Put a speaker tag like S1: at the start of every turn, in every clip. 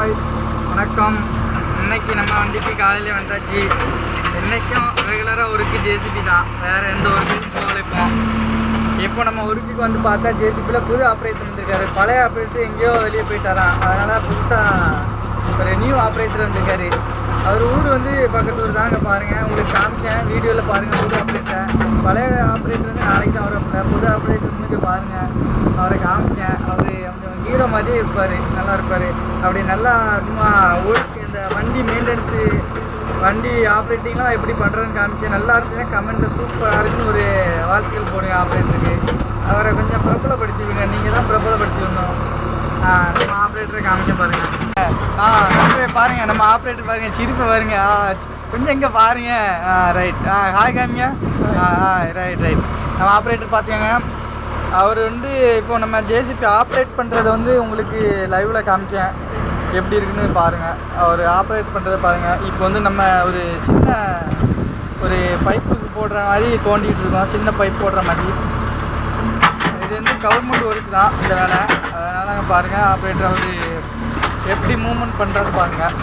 S1: Hi. வணக்கம். இன்னைக்கு நம்ம வண்டிக்கு காலையில வந்தாச்சு. இன்றைக்கும் ரெகுலராக ஒருக்கு ஜேசிபி தான். வேறு எந்த ஒர்க்கும் போகலைப்போம் இப்போ நம்ம ஒருக்குக்கு வந்து பார்த்தா ஜேசிபியில் புது ஆப்ரேஷன் வந்திருக்காரு. பழைய ஆப்ரேட்டர் எங்கேயோ வெளியே போயிட்டாராம். அதனால் புதுசாக ஒரு நியூ ஆப்ரேட்டர் வந்திருக்காரு. அவர் ஊர் வந்து பக்கத்து ஊர் தாங்க பாருங்கள் உங்களுக்கு காமிச்சேன். வீடியோவில் பாருங்கள் புது ஆப்ரேட்டர் பழைய ஆப்ரேட்டர் வந்து நாளைக்கு தான் வர புது ஆப்ரேட்டர் முடிஞ்சு பாருங்கள் அவரை காமிச்சேன். அவர் கொஞ்சம் ஹீரோ மாதிரியே இருப்பார். நல்லா இருப்பார். அப்படி நல்லா சும்மா ஊருக்கு இந்த வண்டி மெயின்டெனன்ஸு வண்டி ஆப்ரேட்டிங்லாம் எப்படி பண்ணுறேன்னு காமிச்சேன் நல்லா இருந்துச்சுன்னா கமெண்ட்டில் சூப்பராக இருக்குன்னு ஒரு வாழ்த்துக்கள் போடுங்க ஆப்ரேட்டருக்கு அவரை கொஞ்சம் பிரபலப்படுத்தி விடுங்க. நீங்கள் தான் பிரபலப்படுத்தி விடணும். ஆ, நம்ம ஆப்ரேட்டரை காமிக்க பாருங்கள் ஆ நம்ம நம்ம ஆப்ரேட்டர் பாருங்கள் சிரிப்பு பாருங்க. ஆ கொஞ்சம் இங்கே பாருங்கள் ஆ ரைட் ஆ ஹாய் காமிங்க. ஆ ஆ ரைட் ரைட் நம்ம ஆப்ரேட்டர் பார்த்துக்கோங்க அவர் வந்து இப்போ நம்ம ஜேசிபி ஆப்ரேட் பண்ணுறத வந்து உங்களுக்கு லைவில் காமிச்சேன். எப்படி இருக்குன்னு பாருங்கள் அவர் ஆப்ரேட் பண்ணுறத பாருங்கள் இப்போ வந்து நம்ம ஒரு சின்ன ஒரு பைப்புக்கு போடுற மாதிரி தோண்டிகிட்டு இருக்கோம். சின்ன பைப் போடுற மாதிரி. இது வந்து கவர்மெண்ட் ஒர்க் தான் இந்த வேலை. அதனால் பாருங்கள் ஆப்ரேட்டர் அவர் எப்படி மூவ்மெண்ட் பண்ணுறது பாருங்கள்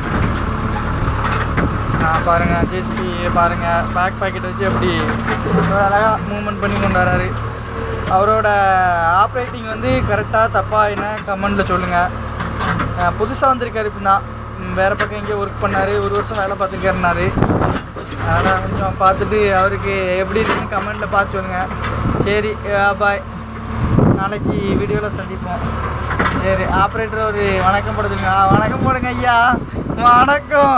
S1: நான் பாருங்கள் ஜேசிபி பாருங்கள் பேக் பாக்கெட் வச்சு எப்படி அழகாக மூவ்மெண்ட் பண்ணி கொண்டு வராரு. அவரோட ஆப்ரேட்டிங் வந்து கரெக்டாக தப்பாக என்ன கமெண்டில் சொல்லுங்கள் புதுசாக வந்திருக்காரு இப்போ தான் வேறு பக்கம் எங்கேயோ ஒர்க் பண்ணார் ஒரு வருஷம் வேலை பார்த்துருக்காருனாரு அதனால் கொஞ்சம் பார்த்துட்டு அவருக்கு எப்படி இருக்குன்னு கமெண்டில் பார்த்து சொல்லுங்கள் சரி பாய் நாளைக்கு வீடியோவில் சந்திப்போம். சரி ஆப்ரேட்டர் ஒரு வணக்கம் போட சொல்லுங்க. வணக்கம் போடுங்க ஐயா. வணக்கம்.